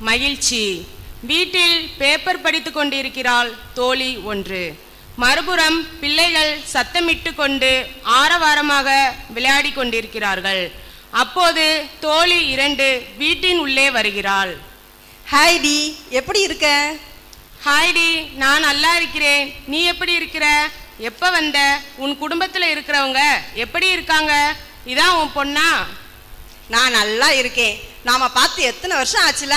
மகிழ்ச்சி. வீட்டில் பேப்பர் படித்து கொண்டிருக்கிறாள் தோழி ஒன்று. மறுபுறம் பிள்ளைகள் சத்தமிட்டு கொண்டு ஆரவாரமாக விளையாடி கொண்டிருக்கிறார்கள். அப்போது தோழி இரண்டு வீட்டின் உள்ளே வருகிறாள். ஹாய் டி எப்படி இருக்க? ஹாய்டி நான் நல்லா இருக்கிறேன். நீ எப்படி இருக்கிற? எப்ப வந்த? உன் குடும்பத்துல இருக்கிறவங்க எப்படி இருக்காங்க? இதான் உன் பொண்ணா? நான் நல்லா இருக்கேன். நாம பார்த்து எத்தனை வருஷம் ஆச்சுல?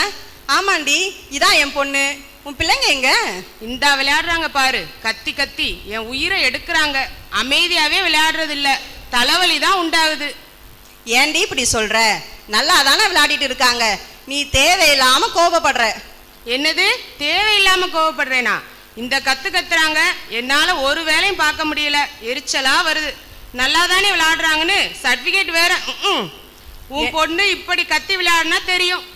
ஆமாண்டி இதான் என் பொண்ணு. உன் பிள்ளைங்க எங்க? இந்த விளையாடுறாங்க பாரு. கத்தி கத்தி. என் உயிரை எடுக்கிறாங்க. அமைதியாவே விளையாடுறது இல்ல தலைவலி தான் உண்டாகுது. ஏன்டி இப்படி சொல்ற? நல்லா தானே விளையாடிட்டு இருக்காங்க. நீ தேவையில்லாம கோபப்படுற. என்னது? தேவையில்லாம கோவப்படுறேனா இந்த கத்து கத்துறாங்க. என்னால ஒரு வேலையும் பார்க்க முடியல. எரிச்சலா வருது. நல்லா தானே விளையாடுறாங்கன்னு சர்டிபிகேட் வேற. உன் பொண்ணு இப்படி கத்தி விளையாடுனா தெரியும்.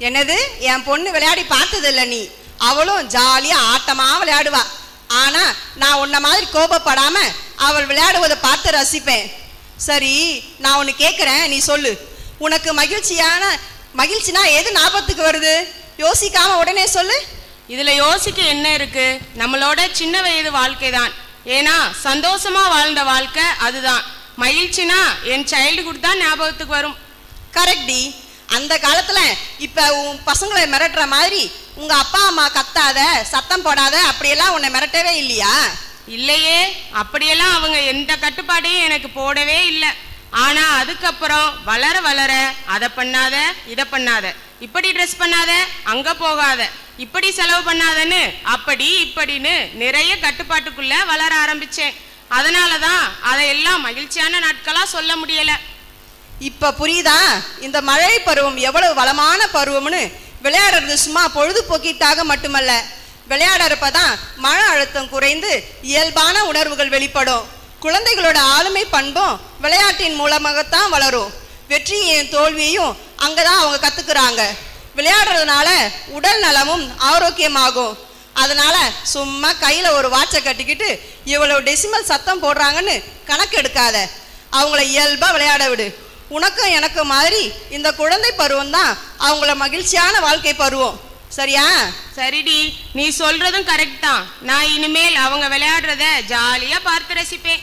என்னது? என் பொண்ணு விளையாடி பார்த்தது இல்ல நீ. அவளும் ஜாலியா ஆட்டமா விளையாடுவா. ஆனா நான் உன்ன மாதிரி கோபப்படாம அவள் விளையாடுவதை பார்த்து ரசிப்பேன். சரி நான் ஒன்னு கேக்குறேன் நீ சொல்லு. உனக்கு மகிழ்ச்சியான மகிழ்ச்சினா எது ஞாபகத்துக்கு வருது? யோசிக்காம உடனே சொல்லு. இதுல யோசிக்க என்ன இருக்கு? நம்மளோட சின்ன வயது வாழ்க்கை தான் ஏன்னா சந்தோஷமா வாழ்ந்த வாழ்க்கை அதுதான். மகிழ்ச்சினா என் சைல்டுஹுட் தான் ஞாபகத்துக்கு வரும். கரெக்ட் அந்த காலத்துல இப்ப உன் பசங்களை மிரட்டுற மாதிரி உங்க அப்பா அம்மா கத்தாத சத்தம் போடாத அப்படியெல்லாம் உன்னை மிரட்டவே இல்லையா? இல்லையே அப்படியெல்லாம் அவங்க எந்த கட்டுப்பாடையும் எனக்கு போடவே இல்லை. ஆனா அதுக்கப்புறம் வளர வளர அதை பண்ணாத இதை பண்ணாத இப்படி ட்ரெஸ் பண்ணாத அங்க போகாத இப்படி செலவு பண்ணாதன்னு அப்படி இப்படின்னு நிறைய கட்டுப்பாட்டுக்குள்ள வளர ஆரம்பிச்சேன். அதனால தான் அதையெல்லாம் மகிழ்ச்சியான நாட்களாக சொல்ல முடியல. இப்போ புரியுதா? இந்த மழை பருவம் எவ்வளவு வளமான பருவம்னு விளையாடுறது சும்மா பொழுதுபோக்கிட்டாக மட்டுமல்ல. விளையாடுறப்ப தான் மன அழுத்தம் குறைந்து இயல்பான உணர்வுகள் வெளிப்படும். குழந்தைகளோட ஆளுமை பண்பும் விளையாட்டின் மூலமாகத்தான் வளரும். வெற்றியையும் தோல்வியையும் அங்கே தான் அவங்க கற்றுக்குறாங்க விளையாடுறதுனால உடல் நலமும் ஆரோக்கியமாகும். அதனால சும்மா கையில் ஒரு வாட்சை கட்டிக்கிட்டு இவ்வளோ டெசிமல் சத்தம் போடுறாங்கன்னு கணக்கு எடுக்காத அவங்கள இயல்பாக விளையாட விடு. உனக்கும் எனக்கும் மாதிரி இந்த குழந்தை பருவம் தான் அவங்கள மகிழ்ச்சியான வாழ்க்கை பருவம். சரியா? சரிடி. நீ சொல்றதும் கரெக்ட் தான். நான் இனிமேல் அவங்க விளையாடுறத ஜாலியா பார்த்து ரசிப்பேன்.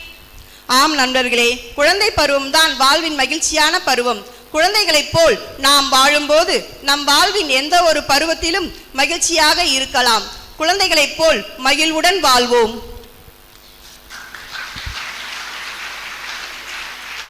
ஆம் நண்பர்களே குழந்தை பருவம் தான் வாழ்வின் மகிழ்ச்சியான பருவம். குழந்தைகளைப் போல் நாம் வாழும்போது நம் வாழ்வின் எந்த ஒரு பருவத்திலும் மகிழ்ச்சியாக இருக்கலாம். குழந்தைகளைப் போல் மகிழ்வுடன் வாழ்வோம்.